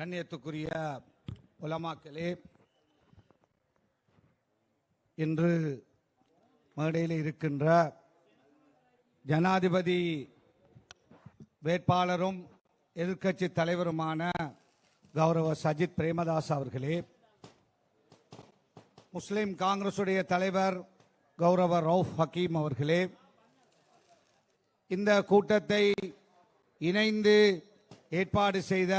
கண்ணியத்துக்குரிய உலமாக்களே இன்று மேடையில் இருக்கின்ற ஜனாதிபதி வேட்பாளரும் எதிர்க்கட்சி தலைவருமான கௌரவ சஜித் பிரேமதாஸ் அவர்களே முஸ்லிம் காங்கிரசுடைய தலைவர் கௌரவ ரவுஃப் ஹக்கீம் அவர்களே இந்த கூட்டத்தை இணைந்து ஏற்பாடு செய்த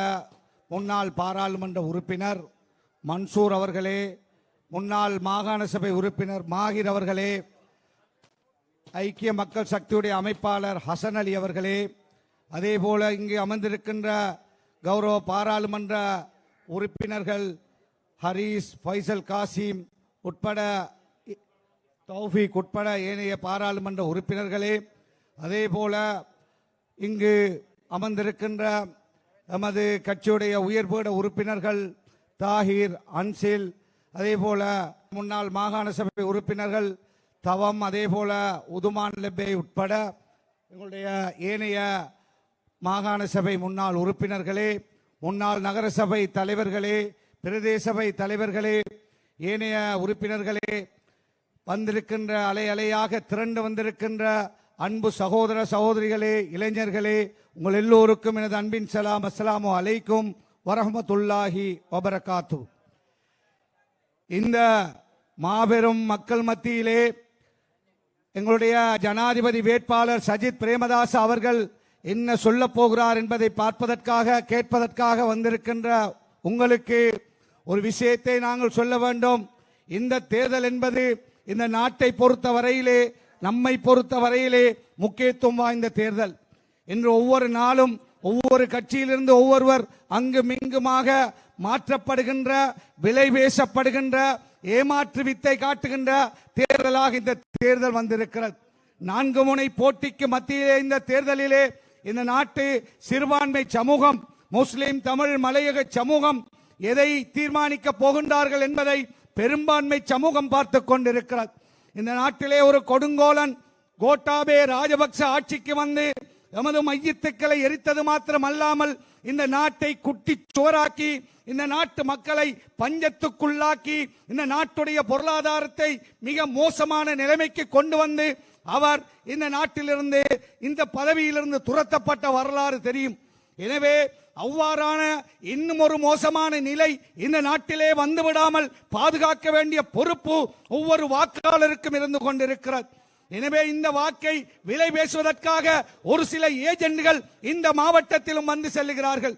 முன்னாள் பாராளுமன்ற உறுப்பினர் மன்சூர் அவர்களே முன்னாள் மாகாண சபை உறுப்பினர் மாஹிர் அவர்களே ஐக்கிய மக்கள் சக்தியுடைய அமைப்பாளர் ஹசன் அலி அவர்களே அதே போல இங்கு அமர்ந்திருக்கின்ற கௌரவ பாராளுமன்ற உறுப்பினர்கள் ஹரீஸ் ஃபைசல் காசிம் உட்பட தௌஃபிக் உட்பட ஏனைய பாராளுமன்ற உறுப்பினர்களே அதே போல இங்கு அமர்ந்திருக்கின்ற நமது கட்சியுடைய உயர்பீட உறுப்பினர்கள் தாஹிர் அன்சில் அதே போல முன்னாள் மாகாண சபை உறுப்பினர்கள் தவம் அதே போல உதுமான் லெப்பே உட்பட எங்களுடைய ஏனைய மாகாண சபை முன்னாள் உறுப்பினர்களே முன்னாள் நகரசபை தலைவர்களே பிரதேசபை தலைவர்களே ஏனைய உறுப்பினர்களே வந்திருக்கின்ற அலை அலையாக திரண்டு வந்திருக்கின்ற அன்பு சகோதர சகோதரிகளே இளைஞர்களே உங்கள் எல்லோருக்கும் எனது அன்பின் சலாம் அஸ்ஸலாமு அலைக்கும் வரஹமத்துல்லாஹி வபரகாத்து இந்த மாபெரும் மக்கள் மத்தியிலே எங்களுடைய ஜனாதிபதி வேட்பாளர் சஜித் பிரேமதாஸ் அவர்கள் என்ன சொல்ல போகிறார் என்பதை பார்ப்பதற்காக கேட்பதற்காக வந்திருக்கின்ற உங்களுக்கு ஒரு விஷயத்தை நாங்கள் சொல்ல வேண்டும். இந்த தேர்தல் என்பது இந்த நாட்டை பொறுத்த வரையிலே நம்மை பொறுத்த வரையிலே முக்கியத்துவம் வாய்ந்த தேர்தல். இன்று ஒவ்வொரு நாளும் ஒவ்வொரு கட்சியிலிருந்து ஒவ்வொருவர் அங்கும் இங்குமாக மாற்றப்படுகின்ற விலை பேசப்படுகின்ற ஏமாற்று வித்தை காட்டுகின்ற தேர்தலாக இந்த தேர்தல் வந்திருக்கிறது. நான்கு முனை போட்டிக்கு மத்தியிலே இந்த தேர்தலிலே இந்த நாட்டு சிறுபான்மை சமூகம் முஸ்லிம் தமிழ் மலையக சமூகம் எதை தீர்மானிக்க போகின்றார்கள் என்பதை பெரும்பான்மை சமூகம் பார்த்து கொண்டிருக்கிறது. இந்த நாட்டிலே ஒரு கொடுங்கோலன் கோட்டாபே ராஜபக்ச ஆட்சிக்கு வந்து எமது மையத்துக்களை எரித்தது மாத்திரம் அல்லாமல் இந்த நாட்டை குட்டி சுவராக்கி இந்த நாட்டு மக்களை பஞ்சத்துக்குள்ளாக்கி இந்த நாட்டுடைய பொருளாதாரத்தை மிக மோசமான நிலைமைக்கு கொண்டு வந்து அவர் இந்த நாட்டிலிருந்து இந்த பதவியிலிருந்து துரத்தப்பட்ட வரலாறு தெரியும். எனவே அவ்வாறான இன்னும் ஒரு மோசமான நிலை இந்த நாட்டிலே வந்து விடாமல் பாதுகாக்க வேண்டிய பொறுப்பு ஒவ்வொரு வாக்காளருக்கும் இருந்து கொண்டிருக்கிறது. எனவே இந்த வாக்கை விலை பேசுவதற்காக ஒரு சில ஏஜென்ட்கள் இந்த மாவட்டத்திலும் வந்து செல்லுகிறார்கள்.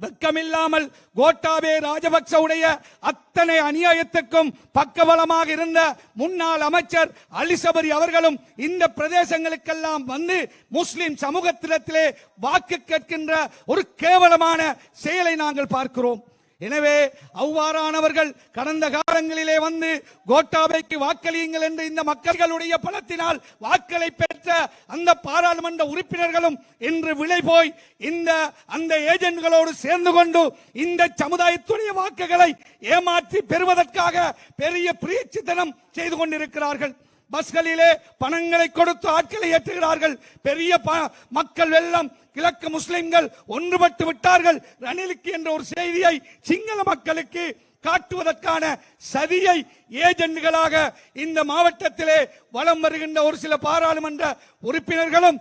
வெக்கமில்லாமல் கோட்டாபே ராஜபக்சவுடைய அத்தனை அநியாயத்துக்கும் பக்கபலமாக இருந்த முன்னாள் அமைச்சர் அலிசபரி அவர்களும் இந்த பிரதேசங்களுக்கெல்லாம் வந்து முஸ்லிம் சமூகத்திடத்திலே வாக்கு கேட்கின்ற ஒரு கேவலமான செயலை நாங்கள் பார்க்கிறோம். எனவே அவ்வாறானவர்கள் கடந்த காலங்களிலே வந்து கோட்டாபைக்கு வாக்களியுங்கள் என்று இந்த மக்களுடைய பலத்தினால் வாக்களை பெற்ற அந்த பாராளுமன்ற உறுப்பினர்களும் இன்று விலை போய் இந்த அந்த ஏஜென்ட்களோடு சேர்ந்து கொண்டு இந்த சமுதாயத்துடைய வாக்குகளை ஏமாற்றி பெறுவதற்காக பெரிய பிரீச்சித்தனம் செய்து கொண்டிருக்கிறார்கள். பஸ்களிலே பணங்களை கொடுத்து ஆட்களை ஏற்றுகிறார்கள். பெரிய ப- மக்கள் வெள்ளம் கிழக்கு முஸ்லிம்கள் ஒன்றுபட்டு விட்டார்கள். ரணிலுக்கு என்ற ஒரு செய்தியை சிங்கள மக்களுக்கு காட்டுவதற்கான சதியை ஏஜென்ட்களாக இந்த மாவட்டத்திலே வலம் வருகின்ற ஒரு சில பாராளுமன்ற உறுப்பினர்களும்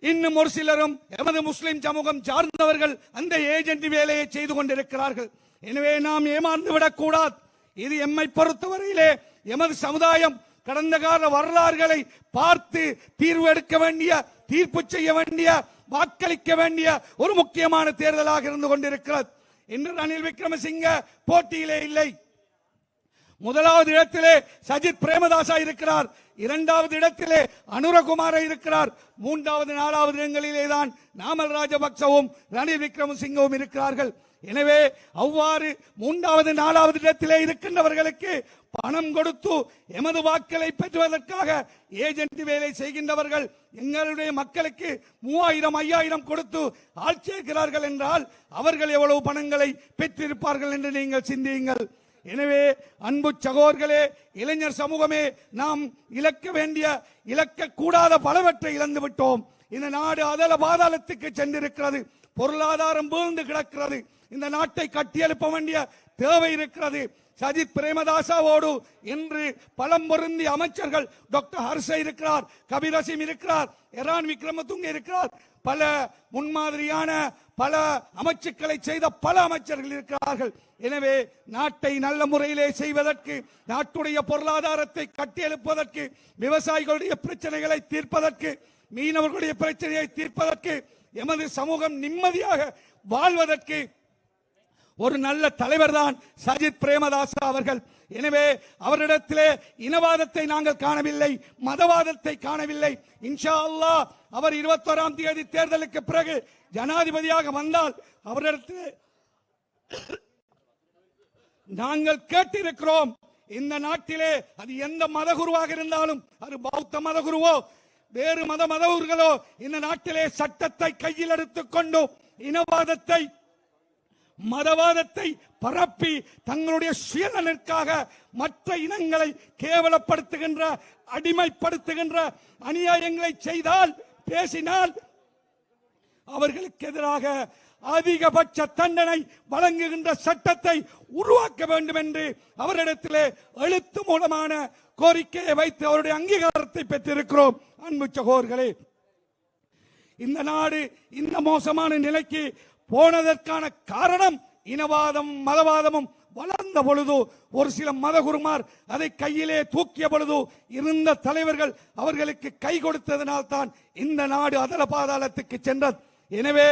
இன்னும் ஒரு சிலரும் எமது முஸ்லிம் சமூகம் சார்ந்தவர்கள் அந்த ஏஜென்ட் வேலையை செய்து கொண்டிருக்கிறார்கள். எனவே நாம் ஏமாந்து விடக்கூடாது. இது எம்மை பொறுத்தவரையிலே எமது சமுதாயம் கடந்த கால வரலாறுகளை பார்த்து தீர்வு எடுக்க வேண்டிய தீர்ப்பு செய்ய வேண்டிய வாக்களிக்க வேண்டிய ஒரு முக்கியமான தேர்தலாக இருந்து கொண்டிருக்கிறது. இன்று ரணில் விக்ரமசிங்க போட்டியிலே இல்லை. முதலாவது இடத்திலே சஜித் பிரேமதாசா இருக்கிறார். இரண்டாவது இடத்திலே அனுரகுமார இருக்கிறார். மூன்றாவது நாலாவது இடங்களிலே தான் நாமல் ராஜபக்சவும் ரணில் விக்ரமசிங்கவும் இருக்கிறார்கள். எனவே அவ்வாறு மூன்றாவது நாலாவது இடத்திலே இருக்கின்றவர்களுக்கு பணம் கொடுத்து எமது வாக்களை பெற்றுவதற்காக ஏஜென்ட் வேலை செய்கின்றவர்கள் எங்களுடைய மக்களுக்கு மூவாயிரம் ஐயாயிரம் கொடுத்து ஆள் என்றால் அவர்கள் எவ்வளவு பணங்களை பெற்றிருப்பார்கள் என்று நீங்கள் சிந்தியுங்கள். எனவே அன்பு சகோர்களே இளைஞர் சமூகமே நாம் இழக்க வேண்டிய இழக்க கூடாத பலவற்றை இழந்து விட்டோம். இந்த நாடு அதல பாதாளத்துக்கு சென்றிருக்கிறது. பொருளாதாரம் வீழ்ந்து கிடக்கிறது. இந்த நாட்டை கட்டியெழுப்ப வேண்டிய தேவை இருக்கிறது. சஜித் பிரேமதாசாவோடு இன்று பலம் பொருந்தி அமைச்சர்கள் டாக்டர் ஹர்ஷ இருக்கிறார் கபிர் அசீம் இருக்கிறார் எரான் விக்ரமதுங்க இருக்கிறார். பல முன்மாதிரியான பல அமைச்சுக்களை செய்த பல அமைச்சர்கள் இருக்கிறார்கள். எனவே நாட்டை நல்ல முறையிலே செய்வதற்கு நாட்டுடைய பொருளாதாரத்தை கட்டியெழுப்பதற்கு விவசாயிகளுடைய பிரச்சனைகளை தீர்ப்பதற்கு மீனவர்களுடைய பிரச்சனையை தீர்ப்பதற்கு எமது சமூகம் நிம்மதியாக வாழ்வதற்கு ஒரு நல்ல தலைவர் தான் சஜித் பிரேமதாசா அவர்கள். எனவே அவரிடத்திலே இனவாதத்தை நாங்கள் காணவில்லை மதவாதத்தை காணவில்லை. இன்ஷா அல்லாஹ் அவர் இருபத்தோராம் தேதி தேர்தலுக்கு பிறகு ஜனாதிபதியாக வந்தால் அவரிடத்திலே நாங்கள் கேட்டிருக்கிறோம் இந்த நாட்டிலே அது எந்த மதகுருவாக இருந்தாலும் அது பௌத்த மதகுருவோ வேறு மத மதகுருகளோ இந்த நாட்டிலே சட்டத்தை கையில் எடுத்துக்கொண்டு இனவாதத்தை மதவாதத்தை பரப்பி தங்களுடைய சுயநலனுக்காக மற்ற இனங்களை கேவலப்படுத்துகின்ற அடிமைப்படுத்துகின்ற அநியாயங்களை செய்தால் பேசினால் அவர்களுக்கு எதிராக அதிகபட்ச தண்டனை வழங்குகின்ற சட்டத்தை உருவாக்க வேண்டும் என்று அவரிடத்திலே எழுத்து மூலமான கோரிக்கையை வைத்து அவருடைய அங்கீகாரத்தை பெற்றிருக்கிறோம். அன்பு சகோதரர்களே இந்த நாடு இந்த மோசமான நிலைக்கு போனதற்கான காரணம் இனவாதம் மதவாதமும் வளர்ந்த பொழுது ஒரு சில மதகுருமார் அதை கையிலே தூக்கிய பொழுது இருந்த தலைவர்கள் அவர்களுக்கு கை கொடுத்ததனால் தான் இந்த நாடு அதல பாதாளத்துக்கு சென்றது. எனவே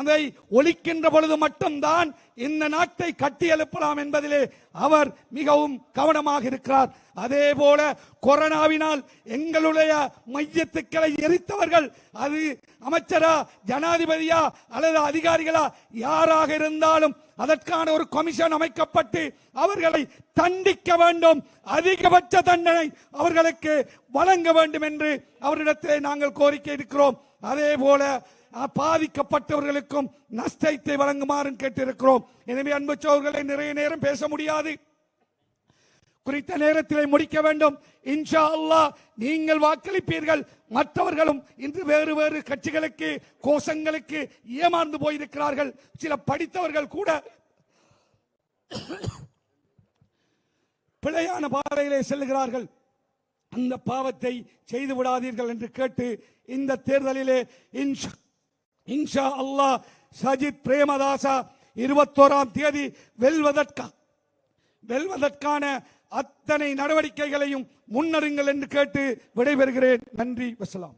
அதை ஒழிக்கின்ற பொழுது மட்டும்தான் இந்த நாட்டை கட்டி எழுப்பலாம் என்பதிலே அவர் மிகவும் கவனமாக இருக்கிறார். அதே போல கொரோனாவினால் எங்களுடைய மையத்துக்களை எரித்தவர்கள் அது அமைச்சரா ஜனாதிபதியா அல்லது அதிகாரிகளா யாராக இருந்தாலும் அதற்கான ஒரு கமிஷன் அமைக்கப்பட்டு அவர்களை தண்டிக்க வேண்டும். அதிகபட்ச தண்டனை அவர்களுக்கு வழங்க வேண்டும் என்று அவரிடத்திலே நாங்கள் கோரிக்கை இருக்கிறோம். அதே போல பாதிக்கப்பட்டவர்களுக்கும் நஷ்டத்தை வழங்குமாறும் கேட்டிருக்கிறோம். எனவே அன்பு நிறைய நேரம் பேச முடியாது. குறித்த நேரத்திலே முடிக்க வேண்டும். இன்ஷா அல்லாஹ் நீங்கள் வாக்களிப்பீர்கள். மற்றவர்களும் இன்று வேறு வேறு கட்சிகளுக்கு கோஷங்களுக்கு ஏமாந்து போயிருக்கிறார்கள். சில படித்தவர்கள் கூட பிழையான பாதையிலே செல்லுகிறார்கள் அந்த பாவத்தை செய்து விடாதீர்கள் என்று கேட்டு இந்த தேர்தலிலே இன்ஷா இன்ஷா அல்லாஹ் சஜித் பிரேமதாசா இருபத்தோராம் தேதி வெல்வதற்கா வெல்வதற்கான அத்தனை நடவடிக்கைகளையும் முன்னருங்கள் என்று கேட்டு விடைபெறுகிறேன். நன்றி வசலாம்.